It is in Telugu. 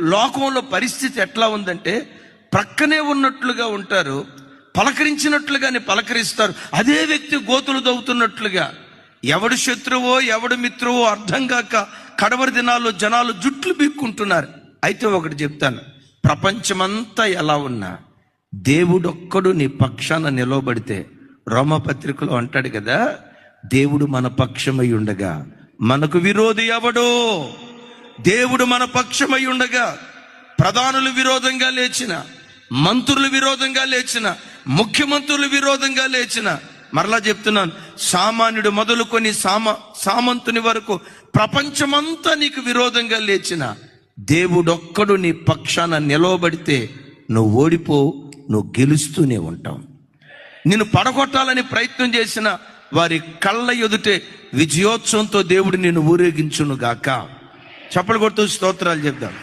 లోకంలో పరిస్థితి ఎట్లా ఉందంటే ప్రక్కనే ఉన్నట్లుగా ఉంటారు పలకరించినట్లుగానే పలకరిస్తారు. అదే వ్యక్తి గోతులు దవ్వుతున్నట్లుగా. ఎవడు శత్రువో ఎవడు మిత్రువో అర్థం కాక కడవరి దినాల్లో జనాలు జుట్లు బీక్కుంటున్నారు. అయితే ఒకటి చెప్తాను ప్రపంచమంతా ఎలా ఉన్నా దేవుడొక్కడు నీ పక్షాన నిలవబడితే రోమపత్రికలో అంటాడు కదా దేవుడు మన పక్షమై ఉండగా మనకు విరోధి ఎవడో? దేవుడు మన పక్షమై ఉండగా ప్రధానులు విరోధంగా లేచిన మంత్రులు విరోధంగా లేచిన ముఖ్యమంత్రులు విరోధంగా లేచిన మరలా చెప్తున్నాను సామాన్యుడు మొదలుకొని సామ సామంతుని వరకు ప్రపంచమంతా నీకు విరోధంగా లేచిన దేవుడొక్కడు నీ పక్షాన నిలవబడితే నువ్వు ఓడిపో నువ్వు గెలుస్తూనే ఉంటావు. నిన్ను పడగొట్టాలని ప్రయత్నం చేసిన వారి కళ్ళ ఎదుటే విజయోత్సవంతో దేవుడు నిన్ను ఊరేగించును గాక చప్పలు కొడుతూ స్తోత్రాలు చెప్దాం.